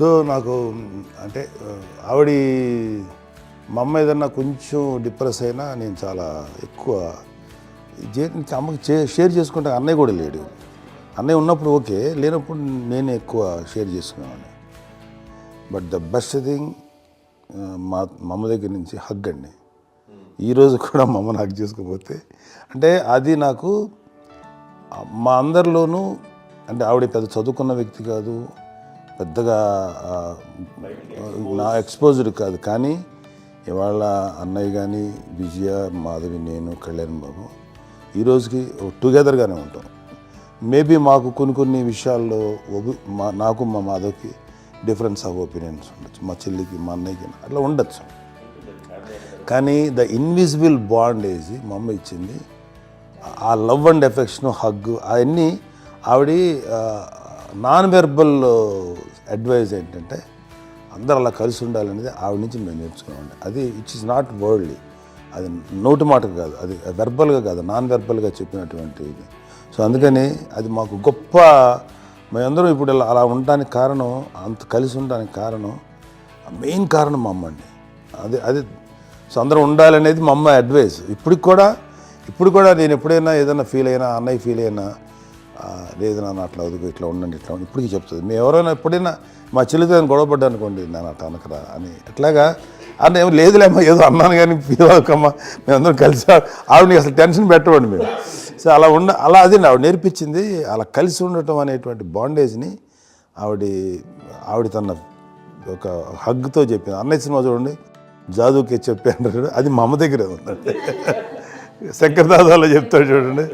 So నాకు అంటే ఆవిడ మా అమ్మ ఏదన్నా కొంచెం డిప్రెస్ అయినా నేను చాలా ఎక్కువ అమ్మకి చే- షేర్ చేసుకుంటే. అన్నయ్య కూడా లేడు. అన్నయ్య ఉన్నప్పుడు ఓకే లేనప్పుడు నేనే ఎక్కువ షేర్ చేసుకునేవాడిని. బట్ ద బెస్ట్ థింగ్ మా మా అమ్మ దగ్గర నుంచి హగ్ అండి. ఈరోజు కూడా మా అమ్మని హగ్ చేసుకోకపోతే అంటే అది నాకు మా అందరిలోనూ అంటే ఆవిడ పెద్ద చదువుకున్న వ్యక్తి కాదు పెద్దగా నా ఎక్స్పోజ్డ్ కాదు. కానీ ఇవాళ అన్నయ్య కానీ విజయ మాధవి నేను కళ్యాణ్ బాబు ఈరోజుకి టుగెదర్గానే ఉంటాం. మేబీ మాకు కొన్ని కొన్ని విషయాల్లో మా నాకు మా మాధవ్కి డిఫరెన్స్ ఆఫ్ ఒపీనియన్స్ ఉండొచ్చు. మా చెల్లికి మా అన్నయ్యకి అట్లా ఉండొచ్చు. కానీ ద ఇన్విజిబుల్ బాండ్ ఏజ్ మా అమ్మ ఇచ్చింది ఆ లవ్ అండ్ ఎఫెక్షన్ హగ్ అవన్నీ ఆవిడ నాన్ వెర్బల్ అడ్వైజ్ ఏంటంటే అందరు అలా కలిసి ఉండాలనేది ఆవిడ నుంచి మేము నేర్చుకున్నామండి అది ఇట్ ఇస్ నాట్ వరల్డ్లీ అది నోటి మాట కాదు అది వెర్బల్గా కాదు నాన్ వెర్బల్గా చెప్పినటువంటి ఇది. సో అందుకని అది మాకు గొప్ప మేమందరం ఇప్పుడు ఇలా అలా ఉండడానికి కారణం అంత కలిసి ఉండడానికి కారణం మెయిన్ కారణం మా అమ్మ అండి. అది అది సో అందరూ ఉండాలనేది మా అమ్మ అడ్వైస్ ఇప్పటికి కూడా ఇప్పుడు కూడా నేను ఎప్పుడైనా ఏదైనా ఫీల్ అయినా అన్నయ్య ఫీల్ అయినా లేదు నాన్న అట్లా వదుకు ఇట్లా ఉండండి ఇట్లా ఉండి ఇప్పటికీ చెప్తుంది. మేము ఎవరైనా ఎప్పుడైనా మా చెల్లితో నేను గొడవపడ్డా అనుకోండి నాన్న అట్లా అనకరా అని. ఎట్లాగా అంటే ఏమో లేదులేమ్మా ఏదో అన్నాను కానీ ఫీల్ అవ్వకమ్మా మేమందరం కలిసి ఆవిడని అసలు టెన్షన్ పెట్టవండి మేము సో అలా ఉండ అలా అది ఆవిడ నేర్పించింది. అలా కలిసి ఉండటం అనేటువంటి బాండేజ్ని ఆవిడ ఆవిడ తన ఒక హగ్తో చెప్పింది. అన్నయ్య సినిమా చూడండి జాదుకే చెప్పాను అది మా అమ్మ దగ్గరే ఉందండి. శంకర్ దాదాలో చెప్తాడు చూడండి.